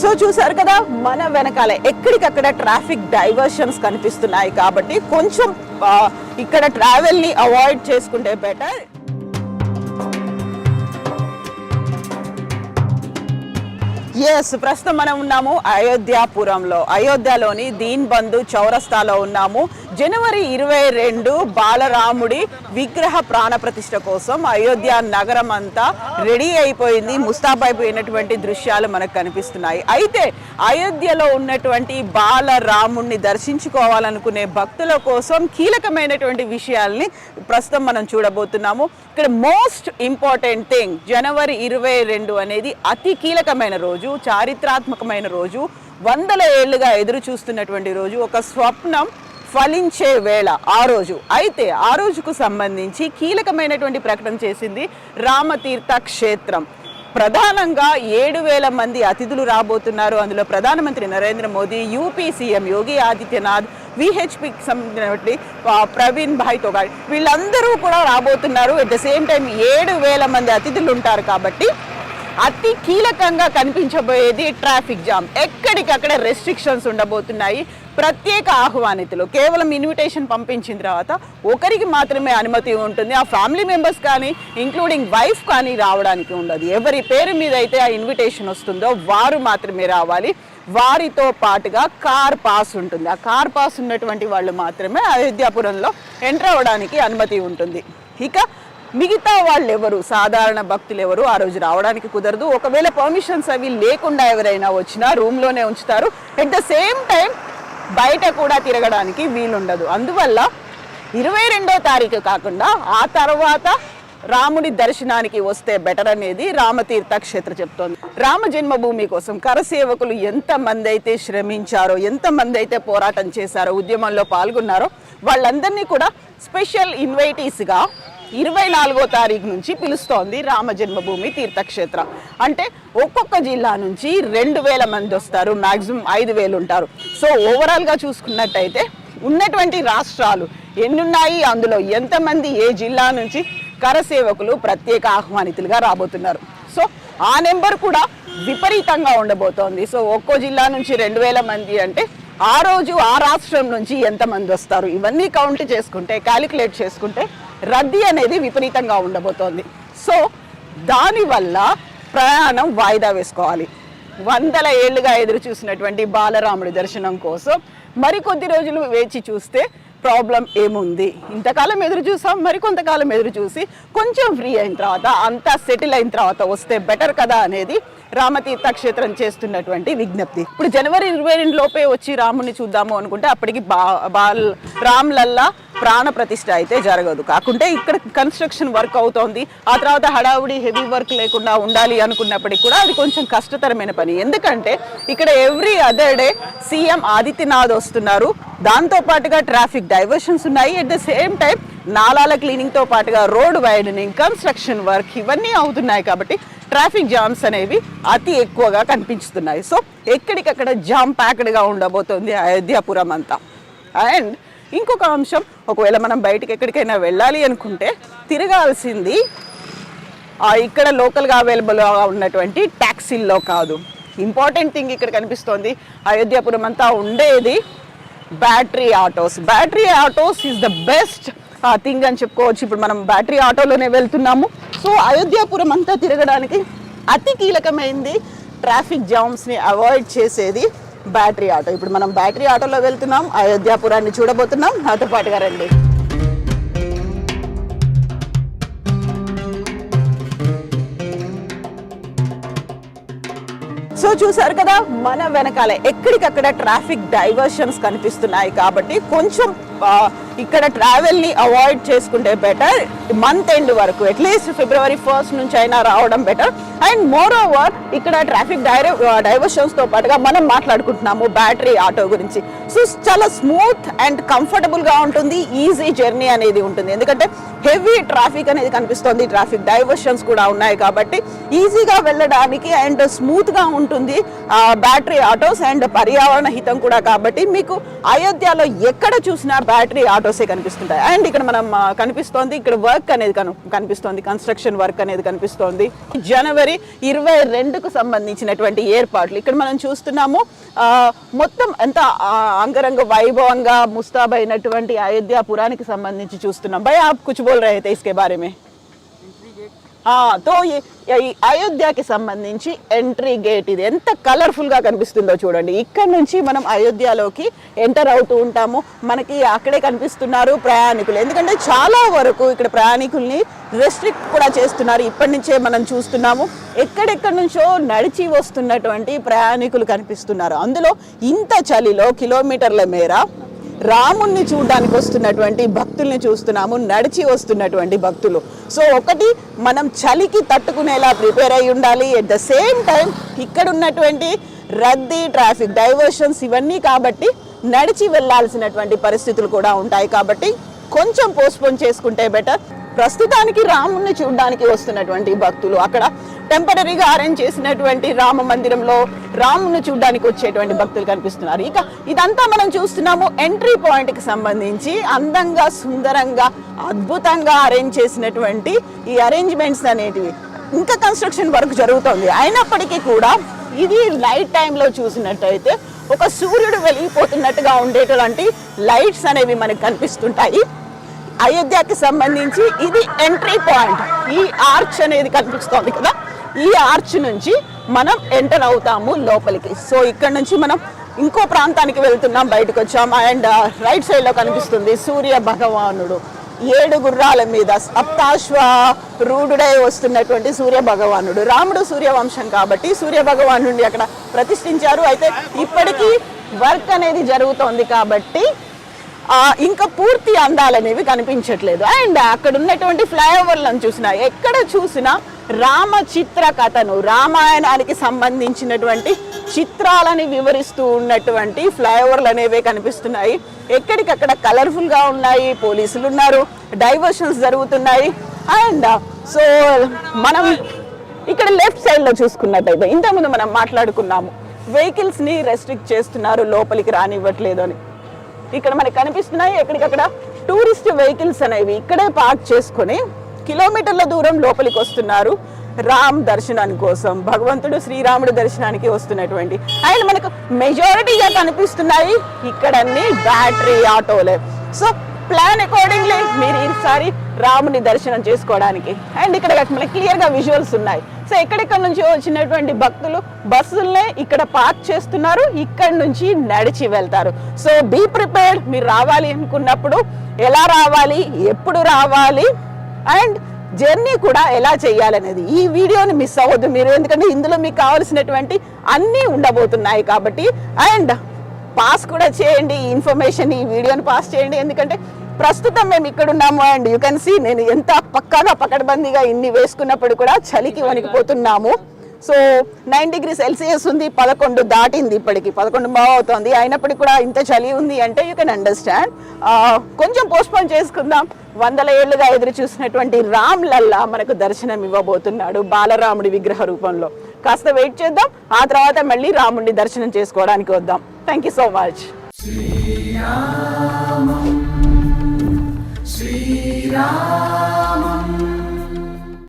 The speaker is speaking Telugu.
సో చూసారు కదా మన వెనకాల ఎక్కడికక్కడ ట్రాఫిక్ డైవర్షన్స్ కనిపిస్తున్నాయి కాబట్టి కొంచెం ఇక్కడ ట్రావెల్ని అవాయిడ్ చేసుకుంటే బెటర్ ఎస్ ప్రస్తుతం మనం ఉన్నాము అయోధ్యాపురంలో. అయోధ్యలోని దీన్ బంధు చౌరస్తాలో ఉన్నాము. జనవరి ఇరవై రెండు బాలరాముడి విగ్రహ ప్రాణ ప్రతిష్ఠ కోసం అయోధ్య నగరం అంతా రెడీ అయిపోయింది. ముస్తాబైపోయినటువంటి దృశ్యాలు మనకు కనిపిస్తున్నాయి. అయితే అయోధ్యలో ఉన్నటువంటి బాలరాముడిని దర్శించుకోవాలనుకునే భక్తుల కోసం కీలకమైనటువంటి విషయాల్ని ప్రస్తుతం మనం చూడబోతున్నాము. ఇక్కడ మోస్ట్ ఇంపార్టెంట్ థింగ్ జనవరి ఇరవై రెండు అనేది అతి కీలకమైన రోజు చారిత్రాత్మకమైన రోజు వందల ఏళ్ళుగా ఎదురు చూస్తున్నటువంటి రోజు ఒక స్వప్నం ఫలించే వేళ ఆ రోజు. అయితే ఆ రోజుకు సంబంధించి కీలకమైనటువంటి ప్రకటన చేసింది రామతీర్థ క్షేత్రం ప్రధానంగా ఏడు వేల మంది అతిథులు రాబోతున్నారు. అందులో ప్రధానమంత్రి నరేంద్ర మోదీ యూపీ సీఎం యోగి ఆదిత్యనాథ్ విహెచ్పికి సంబంధించినటువంటి ప్రవీణ్ భాయ్ తోగాడి వీళ్ళందరూ కూడా రాబోతున్నారు. అట్ ద సేమ్ టైం ఏడు వేల మంది అతిథులు ఉంటారు కాబట్టి అతి కీలకంగా కనిపించబోయేది ట్రాఫిక్ జామ్. ఎక్కడికక్కడ రెస్ట్రిక్షన్స్ ఉండబోతున్నాయి. ప్రత్యేక ఆహ్వానితులు. కేవలం ఇన్విటేషన్ పంపించిన తర్వాత ఒకరికి మాత్రమే అనుమతి ఉంటుంది. ఆ ఫ్యామిలీ మెంబర్స్ కానీ ఇంక్లూడింగ్ వైఫ్ కానీ రావడానికి ఉండదు. ఎవరి పేరు మీద అయితే ఆ ఇన్విటేషన్ వస్తుందో వారు మాత్రమే రావాలి. వారితో పాటుగా కార్ పాస్ ఉంటుంది. ఆ కార్ పాస్ ఉన్నటువంటి వాళ్ళు మాత్రమే అయోధ్యాపురంలో ఎంటర్ అవ్వడానికి అనుమతి ఉంటుంది. ఇక మిగతా వాళ్ళు ఎవరు సాధారణ భక్తులు ఎవరు ఆ రోజు రావడానికి కుదరదు. ఒకవేళ పర్మిషన్స్ అవి లేకుండా ఎవరైనా వచ్చినా రూమ్లోనే ఉంచుతారు. ఎట్ ద సేమ్ టైం బయట కూడా తిరగడానికి వీలుండదు. అందువల్ల ఇరవై రెండో తారీఖు కాకుండా ఆ తర్వాత రాముడి దర్శనానికి వస్తే బెటర్ అనేది రామతీర్థ క్షేత్ర చెప్తోంది. రామ జన్మభూమి కోసం కరసేవకులు ఎంతమంది అయితే శ్రమించారో ఎంతమంది అయితే పోరాటం చేశారో ఉద్యమంలో పాల్గొన్నారో వాళ్ళందరినీ కూడా స్పెషల్ ఇన్వైటీస్గా ఇరవై నాలుగో తారీఖు నుంచి పిలుస్తోంది రామ జన్మభూమి తీర్థక్షేత్ర. అంటే ఒక్కొక్క జిల్లా నుంచి రెండు వేల మంది వస్తారు మ్యాక్సిమం ఐదు వేలు ఉంటారు. సో ఓవరాల్గా చూసుకున్నట్టయితే ఉన్నటువంటి రాష్ట్రాలు ఎన్నున్నాయి? అందులో ఎంతమంది ఏ జిల్లా నుంచి కరసేవకులు ప్రత్యేక ఆహ్వానితులుగా రాబోతున్నారు? సో ఆ నెంబర్ కూడా విపరీతంగా ఉండబోతోంది. సో ఒక్కో జిల్లా నుంచి రెండు వేల మంది అంటే ఆ రోజు ఆ రాష్ట్రం నుంచి ఎంతమంది వస్తారు? ఇవన్నీ కౌంట్ చేసుకుంటే క్యాలిక్యులేట్ చేసుకుంటే రద్దీ అనేది విపరీతంగా ఉండబోతోంది. సో దానివల్ల ప్రయాణం వాయిదా వేసుకోవాలి. వందల ఏళ్ళుగా ఎదురు చూసినటువంటి బాలరాముడి దర్శనం కోసం మరికొద్ది రోజులు వేచి చూస్తే ప్రాబ్లం ఏముంది? ఇంతకాలం ఎదురు చూసాం మరి కొంతకాలం ఎదురు చూసి కొంచెం ఫ్రీ అయిన తర్వాత అంతా సెటిల్ అయిన తర్వాత వస్తే బెటర్ కదా అనేది రామతీర్థ క్షేత్రం చేస్తున్నటువంటి విజ్ఞప్తి. ఇప్పుడు జనవరి ఇరవై రెండు లోపే వచ్చి రాముని చూద్దాము అనుకుంటే అప్పటికి బా బాల్ రామ్లల్లా ప్రాణ ప్రతిష్ట అయితే జరగదు. కాకుంటే ఇక్కడ కన్స్ట్రక్షన్ వర్క్ అవుతోంది. ఆ తర్వాత హడావుడి హెవీ వర్క్ లేకుండా ఉండాలి అనుకున్నప్పటికీ కూడా అది కొంచెం కష్టతరమైన పని. ఎందుకంటే ఇక్కడ every other day CM Adityanath వస్తున్నారు. దాంతో పాటుగా ట్రాఫిక్ డైవర్షన్స్ ఉన్నాయి. అట్ ద సేమ్ టైం నాలాల క్లీనింగ్తో పాటుగా రోడ్ వైడనింగ్ కన్స్ట్రక్షన్ వర్క్ ఇవన్నీ అవుతున్నాయి కాబట్టి ట్రాఫిక్ జామ్స్ అనేవి అతి ఎక్కువగా కనిపిస్తున్నాయి. సో ఎక్కడికక్కడ జామ్ ప్యాక్డ్గా ఉండబోతోంది అయోధ్యాపురం అంతా. అండ్ ఇంకొక అంశం ఒకవేళ మనం బయటికి ఎక్కడికైనా వెళ్ళాలి అనుకుంటే తిరగాల్సింది ఇక్కడ లోకల్గా అవైలబుల్గా ఉన్నటువంటి ట్యాక్సీల్లో కాదు. ఇంపార్టెంట్ థింగ్ ఇక్కడ కనిపిస్తోంది. అయోధ్యాపురం అంతా ఉండేది battery autos battery autos is the best thing అని చెప్పుకోవచ్చు. ఇప్పుడు మనం బ్యాటరీ ఆటోలోనే వెళ్తున్నాము. సో అయోధ్యాపురం అంతా తిరగడానికి అతి కీలకమైంది ట్రాఫిక్ జామ్స్ని అవాయిడ్ చేసేది బ్యాటరీ ఆటో. ఇప్పుడు మనం బ్యాటరీ ఆటోలో వెళ్తున్నాం అయోధ్యాపురాన్ని చూడబోతున్నాం. నాతో పాటుగా రండి. సో చూసారు కదా మన వెనకాల ఎక్కడికక్కడ ట్రాఫిక్ డైవర్షన్స్ కనిపిస్తున్నాయి కాబట్టి కొంచెం ఇక్కడ ట్రావెల్ని అవాయిడ్ చేసుకుంటే బెటర్. మంత్ ఎండ్ వరకు అట్లీస్ట్ ఫిబ్రవరి ఫస్ట్ నుంచి అయినా రావడం బెటర్ అండ్ మోర్ ఓవర్ ఇక్కడ ట్రాఫిక్ డైర డైవర్షన్స్తో పాటుగా మనం మాట్లాడుకుంటున్నాము బ్యాటరీ ఆటో గురించి. సో చాలా స్మూత్ అండ్ కంఫర్టబుల్గా ఉంటుంది ఈజీ జర్నీ అనేది ఉంటుంది. ఎందుకంటే హెవీ ట్రాఫిక్ అనేది కనిపిస్తుంది ట్రాఫిక్ డైవర్షన్స్ కూడా ఉన్నాయి కాబట్టి ఈజీగా వెళ్ళడానికి అండ్ స్మూత్గా ఉంటుంది బ్యాటరీ ఆటోస్ అండ్ పర్యావరణ హితం కూడా కాబట్టి మీకు అయోధ్యలో ఎక్కడ చూసినా బ్యాటరీ ఆటోసే కనిపిస్తుంటాయి. అండ్ ఇక్కడ మనం కనిపిస్తోంది ఇక్కడ వర్క్ వర్క్ అనేది కను కనిపిస్తోంది కన్స్ట్రక్షన్ వర్క్ అనేది కనిపిస్తోంది. జనవరి ఇరవై రెండుకు సంబంధించినటువంటి ఏర్పాట్లు. ఇక్కడ మనం చూస్తున్నాము మొత్తం ఎంత అంగరంగ వైభవంగా ముస్తాబైనటువంటి అయినటువంటి అయోధ్యాపురానికి సంబంధించి చూస్తున్నాం. భయ ఆప్ కుచ్ బోల్ ఇస్కే బారేమే? తో ఈ అయోధ్యకి సంబంధించి ఎంట్రీ గేట్ ఇది ఎంత కలర్ఫుల్గా కనిపిస్తుందో చూడండి. ఇక్కడ నుంచి మనం అయోధ్యలోకి ఎంటర్ అవుతూ ఉంటాము. మనకి అక్కడే కనిపిస్తున్నారు ప్రయాణికులు. ఎందుకంటే చాలా వరకు ఇక్కడ ప్రయాణికుల్ని రెస్ట్రిక్ట్ కూడా చేస్తున్నారు. ఇప్పటి నుంచే మనం చూస్తున్నాము. ఎక్కడెక్కడి నుంచో నడిచి వస్తున్నటువంటి ప్రయాణికులు కనిపిస్తున్నారు. అందులో ఇంత చలిలో కిలోమీటర్ల మేర రాముణ్ణి చూడడానికి వస్తున్నటువంటి భక్తుల్ని చూస్తున్నాము నడిచి వస్తున్నటువంటి భక్తులు. సో ఒకటి మనం చలికి తట్టుకునేలా ప్రిపేర్ అయి ఉండాలి. ఎట్ ద సేమ్ టైం ఇక్కడ ఉన్నటువంటి రద్దీ ట్రాఫిక్ డైవర్షన్స్ ఇవన్నీ కాబట్టి నడిచి వెళ్ళాల్సినటువంటి పరిస్థితులు కూడా ఉంటాయి కాబట్టి కొంచెం పోస్ట్పోన్ చేసుకుంటే బెటర్. ప్రస్తుతానికి రాముణ్ణి చూడడానికి వస్తున్నటువంటి భక్తులు అక్కడ టెంపరీగా అరేంజ్ చేసినటువంటి రామ మందిరంలో రాముని చూడడానికి వచ్చేటువంటి భక్తులు కనిపిస్తున్నారు. ఇక ఇదంతా మనం చూస్తున్నాము ఎంట్రీ పాయింట్కి సంబంధించి అందంగా సుందరంగా అద్భుతంగా అరేంజ్ చేసినటువంటి ఈ అరేంజ్మెంట్స్ అనేటివి ఇంకా కన్స్ట్రక్షన్ వర్క్ జరుగుతోంది. అయినప్పటికీ కూడా ఇది నైట్ టైంలో చూసినట్టయితే ఒక సూర్యుడు వెలిగిపోతున్నట్టుగా ఉండేటువంటి లైట్స్ అనేవి మనకు కనిపిస్తుంటాయి. అయోధ్యకి సంబంధించి ఇది ఎంట్రీ పాయింట్. ఈ ఆర్చ్ అనేది కనిపిస్తోంది కదా. ఈ ఆర్చ్ నుంచి మనం ఎంటర్ అవుతాము లోపలికి. సో ఇక్కడ నుంచి మనం ఇంకో ప్రాంతానికి వెళ్తున్నాం బయటకు వచ్చాం అండ్ రైట్ సైడ్లో కనిపిస్తుంది సూర్య భగవానుడు. ఏడు గుర్రాల మీద సప్తాశ్వ రూఢుడై వస్తున్నటువంటి సూర్య భగవానుడు. రాముడు సూర్యవంశం కాబట్టి సూర్య భగవానుడిని అక్కడ ప్రతిష్ఠించారు. అయితే ఇప్పటికీ వర్క్ అనేది జరుగుతోంది కాబట్టి ఇంకా పూర్తి అందాలనేవి కనిపించట్లేదు. అండ్ అక్కడ ఉన్నటువంటి ఫ్లైఓవర్లను చూసినా ఎక్కడ చూసినా రామ చిత్ర కథను రామాయణానికి సంబంధించినటువంటి చిత్రాలని వివరిస్తూ ఉన్నటువంటి ఫ్లైఓవర్లు అనేవి కనిపిస్తున్నాయి. ఎక్కడికక్కడ కలర్ఫుల్గా ఉన్నాయి పోలీసులు ఉన్నారు డైవర్షన్స్ జరుగుతున్నాయి. అండ్ సో మనం ఇక్కడ లెఫ్ట్ సైడ్లో చూసుకున్నట్టయితే ఇంతకుముందు మనం మాట్లాడుకున్నాము వెహికల్స్ని రెస్ట్రిక్ట్ చేస్తున్నారు లోపలికి రానివ్వట్లేదు అని. ఇక్కడ మనకి కనిపిస్తున్నాయి ఎక్కడికక్కడ టూరిస్ట్ వెహికల్స్ అనేవి ఇక్కడే పార్క్ చేసుకొని కిలోమీటర్ల దూరం లోపలికి వస్తున్నారు. రామ్ దర్శనాని కోసం భగవంతుడు శ్రీరాముడు దర్శనానికి వస్తున్నటువంటి. అండ్ మనకు మెజారిటీగా కనిపిస్తున్నాయి. ఇక్కడన్నీ బ్యాటరీ ఆటోలే. సో ప్లాన్ అకార్డింగ్లీ మీరు ఈసారి రాముని దర్శనం చేసుకోవడానికి. అండ్ ఇక్కడ మనకి క్లియర్గా విజువల్స్ ఉన్నాయి. సో ఎక్కడెక్కడ నుంచి వచ్చినటువంటి భక్తులు బస్సులనే ఇక్కడ పార్క్ చేస్తున్నారు. ఇక్కడ నుంచి నడిచి వెళ్తారు. సో బీ ప్రిపేర్డ్ మీరు రావాలి అనుకున్నప్పుడు ఎలా రావాలి? ఎప్పుడు రావాలి? అండ్ జర్నీ కూడా ఎలా చేయాలనేది. ఈ వీడియోని మిస్ అవ్వద్దు మీరు ఎందుకంటే ఇందులో మీకు కావాల్సినటువంటి అన్నీ ఉండబోతున్నాయి కాబట్టి. అండ్ పాస్ కూడా చేయండి ఈ ఇన్ఫర్మేషన్ ఈ వీడియోని పాస్ చేయండి. ఎందుకంటే ప్రస్తుతం మేము ఇక్కడ ఉన్నాము అండ్ యూ కెన్ సీ నేను ఎంత పక్కాగా పకడ్బందీగా ఇన్ని వేసుకున్నప్పుడు కూడా చలికి వణికిపోతున్నాము. సో నైన్ డిగ్రీ సెల్సియస్ ఉంది పదకొండు దాటింది ఇప్పటికి. పదకొండు బాగా అవుతుంది. అయినప్పటికీ కూడా ఇంత చలి ఉంది అంటే యూ కెన్ అండర్స్టాండ్ కొంచెం పోస్ట్పోన్ చేసుకుందాం. వందల ఏళ్ళుగా ఎదురు చూసినటువంటి రామ్ లల్లా మనకు దర్శనం ఇవ్వబోతున్నాడు బాలరాముడి విగ్రహ రూపంలో. కాస్త వెయిట్ చేద్దాం ఆ తర్వాత మళ్ళీ రాముడిని దర్శనం చేసుకోవడానికి వద్దాం. Thank you so much Srirama.